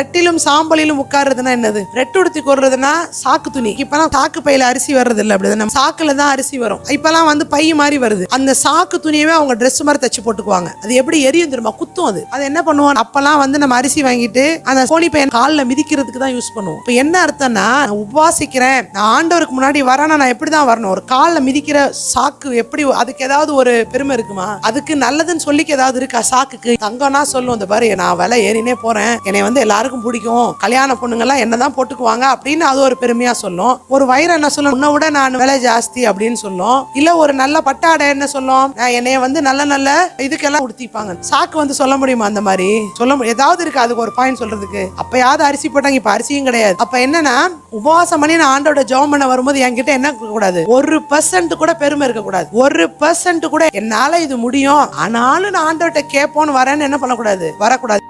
ரெட்டிலும் சாம்பலிலும் உட்கார்றதுனா என்னது? ரெட்டு உடுத்தி கொள்றதுன்னா சாக்கு துணி. இப்பெல்லாம் சாக்கு பையில அரிசி வர்றது இல்லை அப்படிதான் நம்ம சாக்குல தான் அரிசி வரும். இப்பெல்லாம் வந்து பை மாதிரி வருது. அந்த சாக்கு துணியவே அவங்க ட்ரெஸ் மாதிரி தச்சு போட்டுக்குவாங்க. அது எப்படி எரியும் தெரியுமா? குத்தும் அது. அது என்ன பண்ணுவோம்? அப்பெல்லாம் வந்து நம்ம அரிசி வாங்கிட்டு அந்த கோழி பையன் காலில் மிதிக்கிறதுக்கு தான் யூஸ் பண்ணுவோம். இப்போ என்ன அர்த்தம்னா உபாசிக்கிறேன் நான் ஆண்டவருக்கு முன்னாடி வரேன்னா நான் எப்படி தான் வரணும்? ஒரு காலில் மிதிக்கிற சாக்கு எப்படி அதுக்கு ஏதாவது ஒரு பெருமை இருக்குமா? அதுக்கு நல்லதுன்னு சொல்லிக்க ஏதாவது இருக்கா? சாக்குக்கு தங்கம்னா சொல்லும். இந்த பாரு நான் விலை ஏறினே போறேன். என்னை வந்து எல்லாருக்கும் பிடிக்கும். கல்யாண பொண்ணுங்கெல்லாம் எல்லாம் என்னதான் போட்டுக்குவாங்க அப்படின்னு அது ஒரு பெருமையா சொல்லும் ஒரு வயிறு என்ன சொல்லும்? உன்னை விட நான் விலை ஜாஸ்தி அப்படின்னு சொல்லும் இல்ல ஒரு நல்ல பட்டாடை என்ன சொல்லும் என்னைய வந்து நல்ல நல்ல இதுக்கெல்லாம் உடுத்திப்பாங்க. சாக்கு வந்து சொல்ல முடியுமா அந்த மாதிரி? சொல்ல முடியும் ஏதாவது இருக்கு அதுக்கு ஒரு பாயிண்ட் சொல்றதுக்கு. அப்பயாவது அரிசி போட்டாங்க இப்ப அரிசியும் கிடையாது. அப்ப என்னன்னா உபவாசம் பண்ணி நான் ஆண்டோட ஜெபம் பண்ண வரும்போது என்கிட்ட என்ன இருக்க கூடாது? ஒரு பர்சன்ட் கூட பெருமை இருக்க கூடாது. ஒரு பர்சன்ட் கூட என்னால இது முடியும். ஆனாலும் நான் ஆண்டோட்ட கேட்போன்னு வரேன்னு என்ன பண்ணக்கூடாது? வரக்கூடாது.